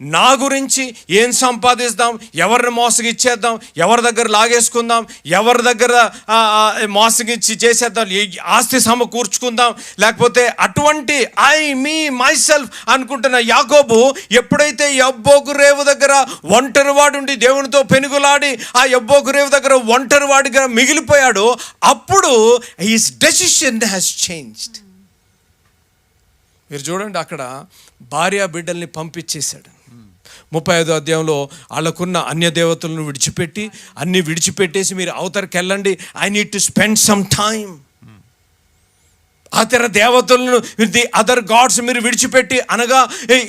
నా గురించి ఏం సంపాదిస్తాం? ఎవరిని మోసగిచ్చేద్దాం? ఎవరి దగ్గర లాగేసుకుందాం? ఎవరి దగ్గర మోసగిచ్చి చేసేద్దాం? ఆస్తి సమకూర్చుకుందాం? లేకపోతే అటువంటి ఐ మీ మై సెల్ఫ్ అనుకుంటున్న యాకోబు ఎప్పుడైతే ఎబ్బోకు రేవు దగ్గర ఒంటరి వాడుండి దేవునితో పెనుగులాడి ఆ ఎబ్బోకు రేవు దగ్గర ఒంటరి వాడిగా మిగిలిపోయాడో అప్పుడు హీస్ డెసిషన్ హ్యాస్ చేంజ్డ్ మీరు చూడండి అక్కడ భార్య బిడ్డల్ని పంపించేశాడు. ముప్పై ఐదో అధ్యాయంలో వాళ్ళకున్న అన్య దేవతలను విడిచిపెట్టి అన్ని విడిచిపెట్టేసి మీరు అవతరికి వెళ్ళండి I need to spend some time అతర దేవతలను ది అదర్ గాడ్స్ మీరు విడిచిపెట్టి అనగా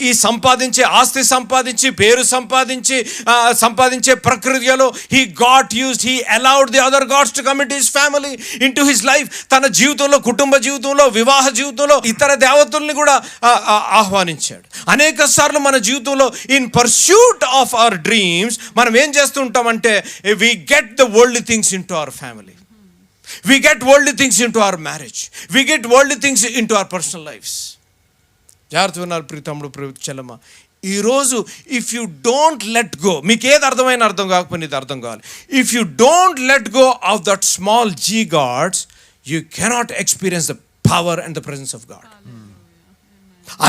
ఈ- సంపాదించే ఆస్తి సంపాదించి పేరు సంపాదించి సంపాదించే ప్రక్రియలో he got use he allowed the other gods to commit his family into his life తన జీవితంలో కుటుంబ జీవితంలో వివాహ జీవితంలో ఇతర దేవతల్ని కూడా ఆహ్వానించాడు. అనేక సార్లు మన జీవితంలో in pursuit of our dreams మనం ఏం చేస్తుంటామంటే we get the world things into our family we get worldly things into our marriage we get worldly things into our personal lives జాగ్రత్త ఉన్నారు ప్రీతముడు ప్రీతి చెల్లమ్మ ఈరోజు if you don't let go మీకు ఏది అర్థమైన అర్థం కాకపోయినా ఇది అర్థం కావాలి if you don't let go of that small G gods you cannot experience the power and the presence of God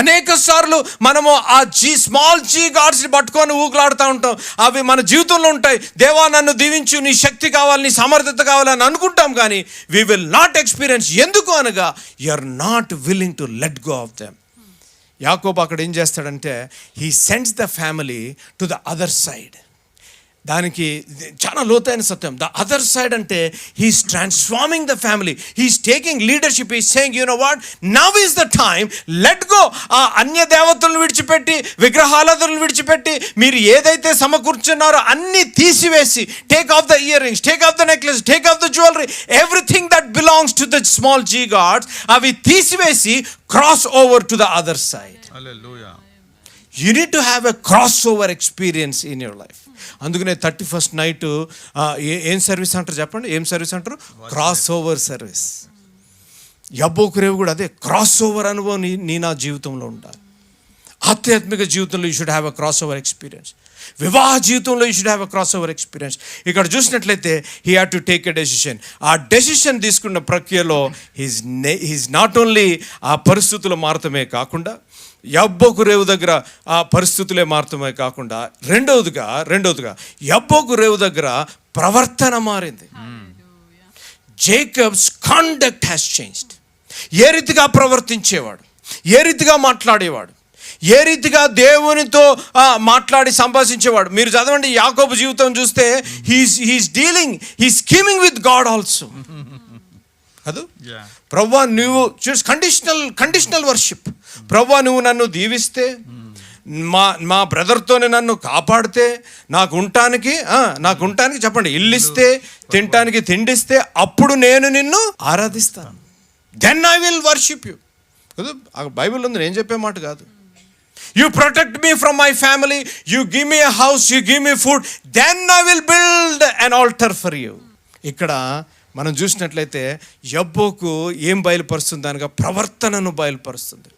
అనేక సార్లు మనము ఆ జీ స్మాల్ జీ గాడ్స్ని పట్టుకొని ఊకలాడుతూ ఉంటాం. అవి మన జీవితంలో ఉంటాయి. దేవా నన్ను దీవించు. నీ శక్తి కావాలి నీ సమర్థత కావాలని అనుకుంటాం కానీ వీ విల్ నాట్ ఎక్స్పీరియన్స్ ఎందుకు అనగా you are not willing to let go of them యాకోబ్ అక్కడ ఏం చేస్తాడంటే he sends the family to the other side దానికి చాలా లోతైన సత్యం. ద అదర్ సైడ్ అంటే he's transforming the family he's taking leadership ఈ saying you know what now is the time let go ఆ అన్య దేవతలను విడిచిపెట్టి విగ్రహాలను విడిచిపెట్టి మీరు ఏదైతే సమకూర్చున్నారో అన్ని తీసివేసి take off the earrings take off the necklace take off the jewellery everything that belongs to the small G gods అవి తీసివేసి cross over to the other side you need to have a cross over experience in your life అందుకనే thirty first night ఏం service అంటారు చెప్పండి? ఏం service అంటారు cross over service యబ్బోకు రేవు కూడా అదే క్రాస్ ఓవర్ అనుభవం నీ నా జీవితంలో ఉండాలి. ఆధ్యాత్మిక జీవితంలో you should have a cross over experience వివాహ జీవితంలో you should have a cross over experience ఇక్కడ చూసినట్లయితే he had to take a decision ఆ డెసిషన్ తీసుకున్న ప్రక్రియలో హీజ్ నే హీజ్ నాట్ ఓన్లీ ఆ పరిస్థితులు మారతమే కాకుండా యబ్బోకు రేవు దగ్గర ఆ పరిస్థితులే మారతమే కాకుండా రెండవదిగా రెండవదిగా యబ్బోకు రేవు దగ్గర ప్రవర్తన మారింది. జేకబ్స్ కాండక్ట్ హ్యాస్ చేంజ్డ్ ఏ రీతిగా ప్రవర్తించేవాడు? ఏ రీతిగా మాట్లాడేవాడు? ఏ రీతిగా దేవునితో మాట్లాడి సంభాషించేవాడు? మీరు చదవండి యాకోబు జీవితం చూస్తే his his dealing he scheming with God also కాదు? Yeah. ప్రవ్వా నువ్వు చూసి కండిషనల్ కండిషనల్ వర్షిప్ ప్రవ్వా నువ్వు నన్ను దీవిస్తే మా మా బ్రదర్తోనే నన్ను కాపాడితే నాకు ఉండటానికి నాకు ఉండటానికి చెప్పండి ఇల్లు ఇస్తే తినటానికి తిండిస్తే అప్పుడు నేను నిన్ను ఆరాధిస్తాను. Then I will worship you Bible ఉంది నేను చెప్పే మాట కాదు. You protect me from my family you give me house you give me food then I will build an altar for you ఇక్కడ మనం చూసినట్లయితే యబ్బోకు ఏం బయలుపరుస్తుంది? అనగా ప్రవర్తనను బయలుపరుస్తుంది.